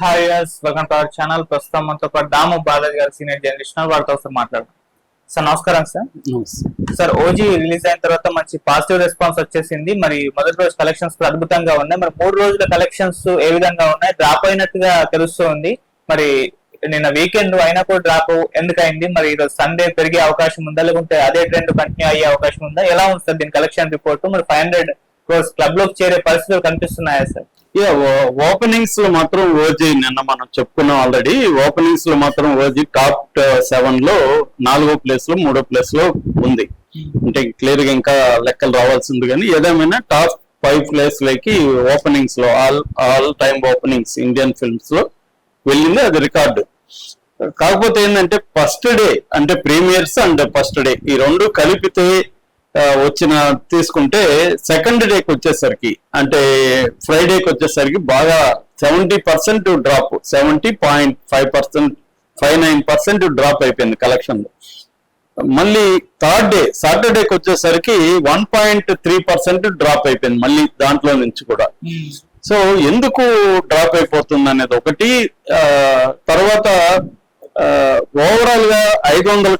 Hi welcome to our channel ప్రస్తుతం మనతో పాటు దాము బాలాజీ గారు సీనియర్ జర్నలిస్ట్. వారితో ఒకసారి మాట్లాడదాం. సార్ నమస్కారం సార్ సార్ ఓజీ రిలీజ్ అయిన తర్వాత మంచి పాజిటివ్ రెస్పాన్స్ వచ్చేసింది. మరి మొదటి రోజు కలెక్షన్స్ అద్భుతంగా ఉన్నాయి. మరి మూడు రోజుల కలెక్షన్స్ ఏ విధంగా ఉన్నాయి? డ్రాప్ అయినట్టుగా తెలుస్తుంది. మరి నిన్న వీకెండ్ అయినా కూడా డ్రాప్ ఎందుకు అయింది? మరి ఈరోజు సండే పెరిగే అవకాశం ఉందా? లేకుంటే అదే ట్రెండ్ కంటిన్యూ అయ్యే అవకాశం ఉందా? ఎలా ఉంది సార్ దీని కలెక్షన్ రిపోర్ట్ మరి ఫైవ్ హండ్రెడ్ క్రోర్స్ క్లబ్లోకి చేరే పరిస్థితులు కనిపిస్తున్నాయా సార్ ఓపెనింగ్స్లో మాత్రం ఓజీ నిన్న మనం చెప్పుకున్నాం ఆల్రెడీ ఓపెనింగ్స్లో మాత్రం ఓజీ టాప్ సెవెన్ uh, లో నాలుగో ప్లేస్లో మూడో ప్లేస్లో ఉంది. అంటే క్లియర్గా ఇంకా లెక్కలు రావాల్సింది కానీ ఏదేమైనా టాప్ ఫైవ్ ప్లేస్లోకి ఓపెనింగ్స్లో all all time openings Indian ఫిల్మ్స్లో వెళ్ళింది అది రికార్డు కాకపోతే ఏంటంటే ఫస్ట్ డే అంటే ప్రీమియర్స్ అండ్ ఫస్ట్ డే ఈ రెండు కలిపితే వచ్చిన తీసుకుంటే సెకండ్ డేకి వచ్చేసరికి అంటే ఫ్రైడేకి వచ్చేసరికి బాగా seventy percent drop seventy point five percent five nine percent drop అయిపోయింది కలెక్షన్లో. మళ్ళీ థర్డ్ డే సాటర్డేకి వచ్చేసరికి one point three percent drop అయిపోయింది మళ్ళీ దాంట్లో నుంచి కూడా. సో ఎందుకు డ్రాప్ అయిపోతుంది అనేది ఒకటి తర్వాత ఓవరాల్గా ఐదు వందల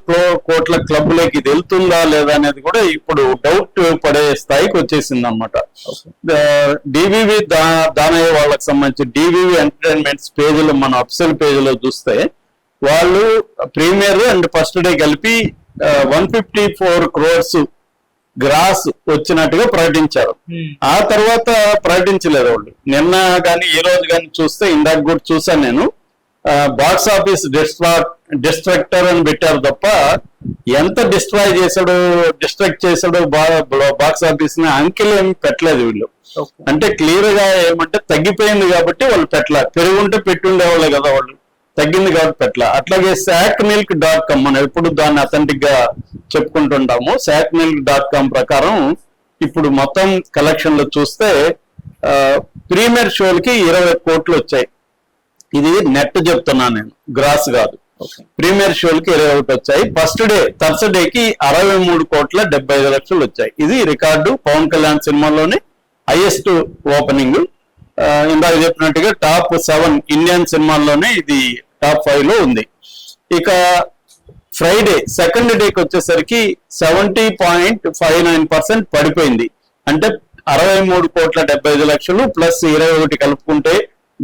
కోట్ల క్లబ్లోకి ఇది వెళ్తుందా లేదా అనేది కూడా ఇప్పుడు డౌట్ పడే స్థాయికి వచ్చేసింది అనమాట డివివి దానయ్య వాళ్ళకి సంబంధించి డివివి ఎంటర్టైన్మెంట్స్ పేజీలో మన అఫిషియల్ పేజీలో చూస్తే వాళ్ళు ప్రీమియర్ అండ్ ఫస్ట్ డే కలిపి one fifty four crores gross వచ్చినట్టుగా ప్రకటించారు. ఆ తర్వాత ప్రకటించలేదు వాళ్ళు. నిన్న కానీ ఈ రోజు కానీ చూస్తే ఇందాక కూడా చూసాను నేను. బాక్స్ ఆఫీస్ డిస్ట్రాక్ట్ డిస్ట్రక్టర్ అని పెట్టారు తప్ప ఎంత డిస్ట్రాయ్ చేశాడు డిస్ట్రాక్ట్ చేశాడు బాక్స్ ఆఫీస్ని అంకెలు ఏమి పెట్టలేదు వీళ్ళు. అంటే క్లియర్గా ఏమంటే తగ్గిపోయింది కాబట్టి వాళ్ళు పెట్టలే. పెరుగుంటే పెట్టుండేవాళ్ళే కదా వాళ్ళు. తగ్గింది కాబట్టి పెట్టలే. అట్లాగే శాక్ మిల్క్ డాట్ కామ్ మనం ఎప్పుడు దాన్ని అథెంటిక్గా చెప్పుకుంటుంటాము శాక్ మిల్క్ డాట్ కామ్ ప్రకారం ఇప్పుడు మొత్తం కలెక్షన్లో చూస్తే ప్రీమియర్ షోలకి ఇరవై కోట్లు వచ్చాయి. ఇది నెట్ చెప్తున్నాను నేను. గ్రాస్ కాదు. ప్రీమియర్ షోలకి ఇరవై ఒకటి వచ్చాయి. ఫస్ట్ డే థర్స్డే కి అరవై మూడు కోట్ల డెబ్బై ఐదు లక్షలు వచ్చాయి. ఇది రికార్డు పవన్ కళ్యాణ్ సినిమాలోనే హైయెస్ట్ ఓపెనింగ్ ఇందాక చెప్పినట్టుగా టాప్ సెవెన్ ఇండియన్ సినిమాల్లోనే ఇది టాప్ ఫైవ్లో ఉంది. ఇక ఫ్రైడే సెకండ్ డేకి వచ్చేసరికి seventy point five nine percent పడిపోయింది. అంటే అరవై మూడు కోట్ల డెబ్బై ఐదు లక్షలు ప్లస్ ఇరవై ఒకటి కలుపుకుంటే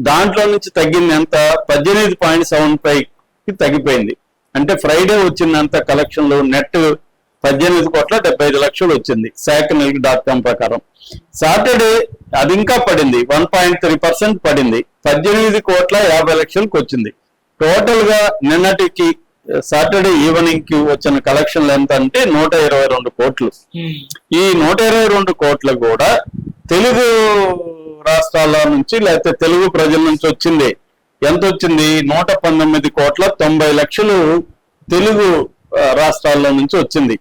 దాంట్లో నుంచి తగ్గింది ఎంత పద్దెనిమిది పాయింట్ సెవెన్ ఫైవ్కి తగ్గిపోయింది. అంటే ఫ్రైడే వచ్చిందంత కలెక్షన్లో నెట్ పద్దెనిమిది కోట్ల డెబ్బై ఐదు లక్షలు వచ్చింది శాక్ మిల్క్ డాట్ కామ్ ప్రకారం. సాటర్డే అది ఇంకా పడింది వన్ పాయింట్ త్రీ పర్సెంట్ పడింది పద్దెనిమిది కోట్ల యాభై లక్షలకు వచ్చింది. టోటల్గా నిన్నటికి సాటర్డే ఈవినింగ్కి వచ్చిన కలెక్షన్లు ఎంత అంటే నూట ఇరవై రెండు కోట్లు. ఈ నూట ఇరవై రెండు కోట్లు కూడా తెలుగు రాష్ట్రాల నుంచి లేకపోతే తెలుగు ప్రజల నుంచి వచ్చింది. ఎంత వచ్చింది నూట పంతొమ్మిది కోట్ల తొంభై లక్షలు తెలుగు రాష్ట్రాల్లో నుంచి వచ్చింది.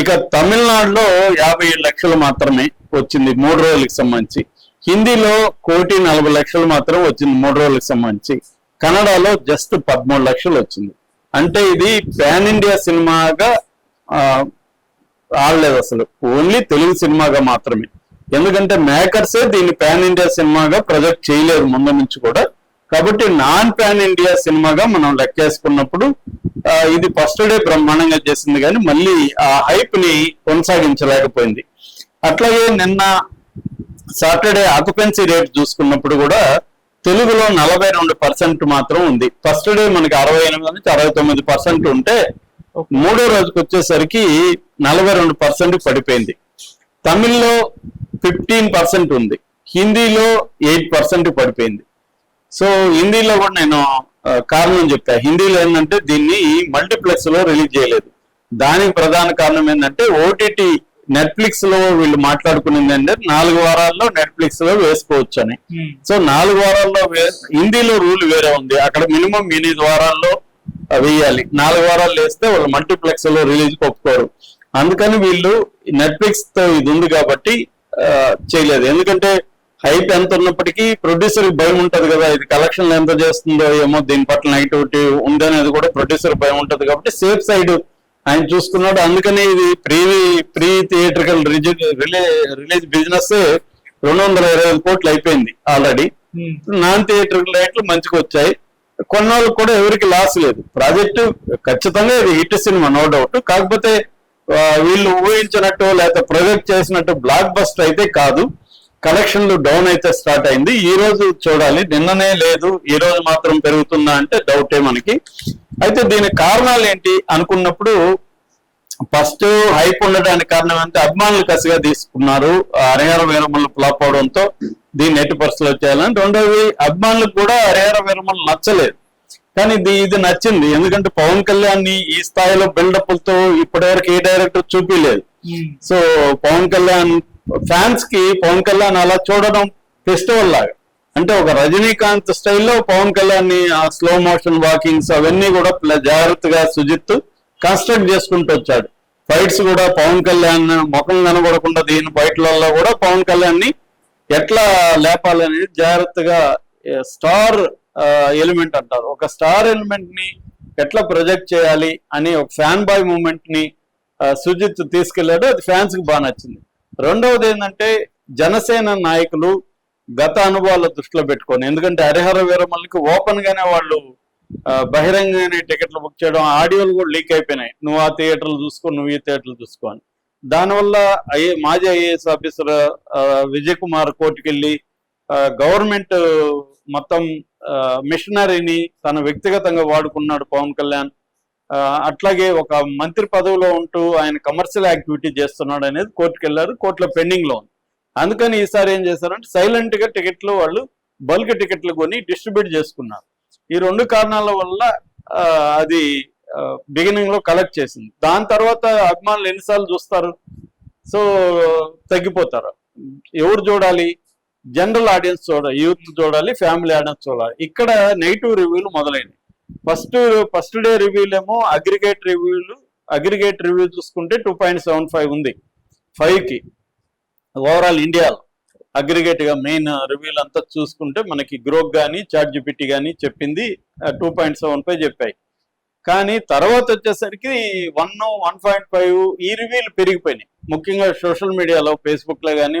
ఇక తమిళనాడులో యాభై ఏడు లక్షలు మాత్రమే వచ్చింది మూడు రోజులకు సంబంధించి. హిందీలో కోటి నలభై లక్షలు మాత్రం వచ్చింది మూడు రోజులకు సంబంధించి. కన్నడలో జస్ట్ పదమూడు లక్షలు వచ్చింది. అంటే ఇది పాన్ ఇండియా సినిమాగా ఆడలేదు అసలు. ఓన్లీ తెలుగు సినిమాగా మాత్రమే. ఎందుకంటే మేకర్సే దీన్ని పాన్ ఇండియా సినిమాగా ప్రొజెక్ట్ చేయలేరు ముందు నుంచి కూడా. కాబట్టి నాన్ పాన్ ఇండియా సినిమాగా మనం లెక్కేసుకున్నప్పుడు ఇది ఫస్ట్ డే బ్రహ్మాండంగా చేసింది కానీ మళ్ళీ ఆ హైప్ని కొనసాగించలేకపోయింది. అట్లాగే నిన్న సాటర్డే ఆక్యుపెన్సీ రేట్ చూసుకున్నప్పుడు కూడా తెలుగులో నలభై రెండు పర్సెంట్ మాత్రం ఉంది. ఫస్ట్ డే మనకి అరవై ఎనిమిది నుంచి అరవై తొమ్మిది పర్సెంట్ ఉంటే మూడో రోజుకి వచ్చేసరికి నలభై రెండు పర్సెంట్ పడిపోయింది. తమిళ్ళో ఫిఫ్టీన్ పర్సెంట్ ఉంది. హిందీలో ఎయిట్ పర్సెంట్ పడిపోయింది. సో హిందీలో కూడా నేను కారణం చెప్పా హిందీలో ఏంటంటే దీన్ని మల్టీప్లెక్స్లో రిలీజ్ చేయలేదు. దానికి ప్రధాన కారణం ఏంటంటే ఓటీటీ నెట్ఫ్లిక్స్లో వీళ్ళు మాట్లాడుకునేది అంటే నాలుగు వారాల్లో నెట్ఫ్లిక్స్లో వేసుకోవచ్చు అని. సో నాలుగు వారాల్లో హిందీలో రూల్ వేరే ఉంది. అక్కడ మినిమం ఎనిమిది వారాల్లో వేయాలి. నాలుగు వారాలు వేస్తే వాళ్ళు మల్టీప్లెక్స్లో రిలీజ్ ఒప్పుకోరు. అందుకని వీళ్ళు నెట్ఫ్లిక్స్తో ఇది ఉంది కాబట్టి చేయలేదు. ఎందుకంటే హైప్ ఎంత ఉన్నప్పటికీ ప్రొడ్యూసర్ భయం ఉంటది కదా. ఇది కలెక్షన్ ఎంత చేస్తుందో ఏమో దీని పట్ల నెగిటివిటీ ఉందనేది కూడా ప్రొడ్యూసర్ భయం ఉంటది కాబట్టి సేఫ్ సైడ్ ఆయన చూసుకున్నాడు. అందుకని ఇది pre pre theatrical release business రెండు వందల ఇరవై ఐదు కోట్లు అయిపోయింది ఆల్రెడీ. ఉమ్, నాన్ థియేటర్ రేట్లు మంచిగా వచ్చాయి. కొన్నాళ్ళకు కూడా ఎవరికి లాస్ లేదు. ప్రాజెక్టు ఖచ్చితంగా ఇది హిట్ సినిమా నో డౌట్. కాకపోతే వీళ్ళు ఊహించినట్టు లేకపోతే ప్రొజెక్ట్ చేసినట్టు బ్లాక్ బస్టర్ అయితే కాదు. కలెక్షన్లు డౌన్ అయితే స్టార్ట్ అయింది. ఈ రోజు చూడాలి. నిన్ననే లేదు. ఈ రోజు మాత్రం పెరుగుతుందా అంటే డౌటే మనకి. అయితే దీని కారణాలు ఏంటి అనుకున్నప్పుడు ఫస్ట్ హైప్ ఉండడానికి కారణం అంటే అభిమానులు కసిగా తీసుకున్నారు. ఆ హరిహర వీరమల్లు ఫ్లాప్ అవడంతో దీన్ని ఎట్టి పరిస్థితులు వచ్చేయాలని రెండవది అభిమానులకు కూడా హరిహర వీరమల్లు నచ్చలేదు. కానీ ఇది ఇది నచ్చింది. ఎందుకంటే పవన్ కళ్యాణ్ని ఈ స్థాయిలో బిల్డప్లతో ఇప్పటివరకు ఏ డైరెక్టర్ చూపించలేదు ఉమ్, సో పవన్ కళ్యాణ్ ఫ్యాన్స్కి పవన్ కళ్యాణ్ అలా చూడడం ఫెస్టివల్ లాగా. అంటే ఒక రజనీకాంత్ స్టైల్లో పవన్ కళ్యాణ్ని ఆ స్లో మోషన్ వాకింగ్స్ అవన్నీ కూడా జాగ్రత్తగా సుజిత్ కన్స్ట్రక్ట్ చేసుకుంటూ వచ్చాడు. ఫైట్స్ కూడా పవన్ కళ్యాణ్ ముఖం కనబడకుండా దీని ఫైట్లలో కూడా పవన్ కళ్యాణ్ని ఎట్లా లేపాలనేది జాగ్రత్తగా స్టార్ ఎలిమెంట్ అంటారు. ఒక స్టార్ ఎలిమెంట్ని ఎట్లా ప్రొజెక్ట్ చేయాలి అని ఒక ఫ్యాన్ బాయ్ మూమెంట్ని సుజిత్ తీసుకెళ్ళాడు అది ఫ్యాన్స్కి బాగా నచ్చింది. రెండవది ఏంటంటే జనసేన నాయకులు గత అనుభవాల దృష్టిలో పెట్టుకొని ఎందుకంటే హరిహర వీరమల్లికి ఓపెన్ గానే వాళ్ళు బహిరంగంగానే టికెట్లు బుక్ చేయడం ఆడియోలు కూడా లీక్ అయిపోయినాయి. నువ్వు ఆ థియేటర్లు చూసుకో నువ్వు ఈ థియేటర్లు చూసుకో అని. దానివల్ల ఐఏ మాజీ ఐఏఎస్ ఆఫీసర్ విజయ్ కుమార్ కోర్టుకెళ్ళి గవర్నమెంట్ మొత్తం మిషనరీని తన వ్యక్తిగతంగా వాడుకున్నాడు పవన్ కళ్యాణ్. అట్లాగే ఒక మంత్రి పదవిలో ఉంటూ ఆయన కమర్షియల్ యాక్టివిటీ చేస్తున్నాడు అనేది కోర్టుకు వెళ్ళారు కోర్టులో పెండింగ్లో ఉంది. అందుకని ఈసారి ఏం చేశారంటే సైలెంట్గా టికెట్లు వాళ్ళు బల్క్ టికెట్లు కొని డిస్ట్రిబ్యూట్ చేసుకున్నారు. ఈ రెండు కారణాల వల్ల అది బిగినింగ్లో కలెక్ట్ చేసింది. దాని తర్వాత అభిమానులు ఎన్నిసార్లు చూస్తారు? సో తగ్గిపోతారు. ఎవరు చూడాలి? జనరల్ ఆడియన్స్ చూడాలి యూత్ చూడాలి ఫ్యామిలీ ఆడియన్స్ చూడాలి. ఇక్కడ నెగిటివ్ రివ్యూలు మొదలైనవి ఫస్ట్ ఫస్ట్ డే రివ్యూలు ఏమో అగ్రిగేట్ రివ్యూలు అగ్రిగేట్ రివ్యూ చూసుకుంటే టూ పాయింట్ సెవెన్ ఫైవ్ ఉంది. ఫైవ్కి ఓవరాల్ ఇండియాలో అగ్రిగేట్గా మెయిన్ రివ్యూలు అంతా చూసుకుంటే మనకి గ్రోక్ కానీ చాట్ జిపిటి కానీ చెప్పింది టూ పాయింట్ సెవెన్ ఫైవ్ చెప్పాయి. కానీ తర్వాత వచ్చేసరికి వన్ వన్ పాయింట్ ఫైవ్ ఈ రివ్యూలు పెరిగిపోయినాయి. ముఖ్యంగా సోషల్ మీడియాలో ఫేస్బుక్లో కానీ కానీ